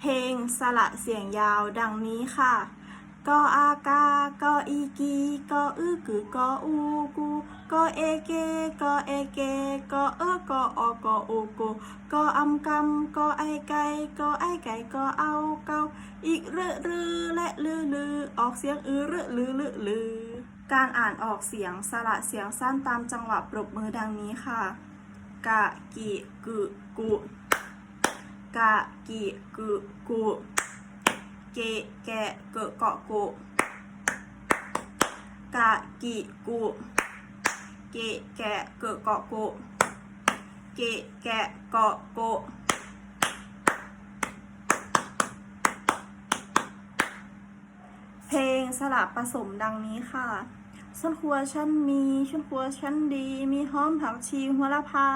เพลงสละเสียงยาวดังนี้ค่ะก็อากาก็อีกีก็อื้อกือกอูกูก็เอเกก็เอเกก็เออก็ออก็โอโกก็อำกำก็ไอไก่ก็ไอไก่ก็เอาเกาอีกเรือรือและลือลือออกเสียงอือรือลือลือลือการอ่านออกเสียงสระเสียงสั้นตามจังหวะปรบมือดังนี้ค่ะ กะกิกึกุ กะกิกึกุเกะแกเกะเกาะกุกะกิกุเกะแกเกะเกาะกุเกะแกะเกาะกุเพลงสลับผสมดังนี้ค่ะส้นครัวชั้นมี ชั้นครัวชั้นดี มีหอมผักชีหัวละพา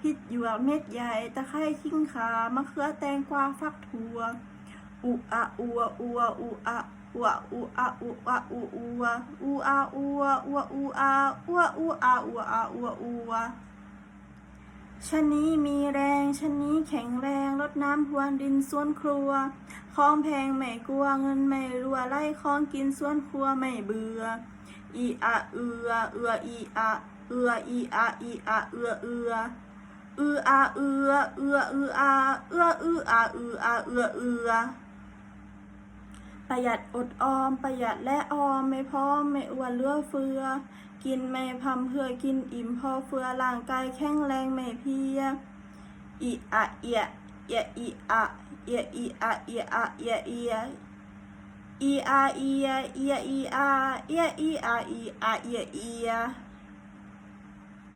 พริกหยวกเม็ดใหญ่ ตะไคร้ขิงขามะเขือแตงกวาฟักถั่วอุอะอัวอัวอุอะอัวอุอะอุอะอุอัวอุอะอัวอัวอุอะอัวอุอะอัวอะอัวอัวชะนี้มีแรงชะนี้แข็งแรงรดน้ำพรวนดินสวนครัวของแพงไม่กลัวเงินไม่รัวไล่ของกินสวนครัวไม่เบื่ออีอะเอือเอืออีอะเอืออีอะอีอะเอือเอือ อืออาเอือเอืออืออาเอืออืออาอืออาเอือเอือประหยัดอดออม ประหยัดและออมไม่พร้อมไม่อ้วนเลือเฟือ กินไม่พำเพื่อกินอิ่มพอเฟือร่างกายแข็งแรงไม่เพียอีอะเอียเอียอีอะเอียอีอะเอียอะเอียเอียอีอาเอียเอียอีอาเอียอีอาอีอาเอียเอีย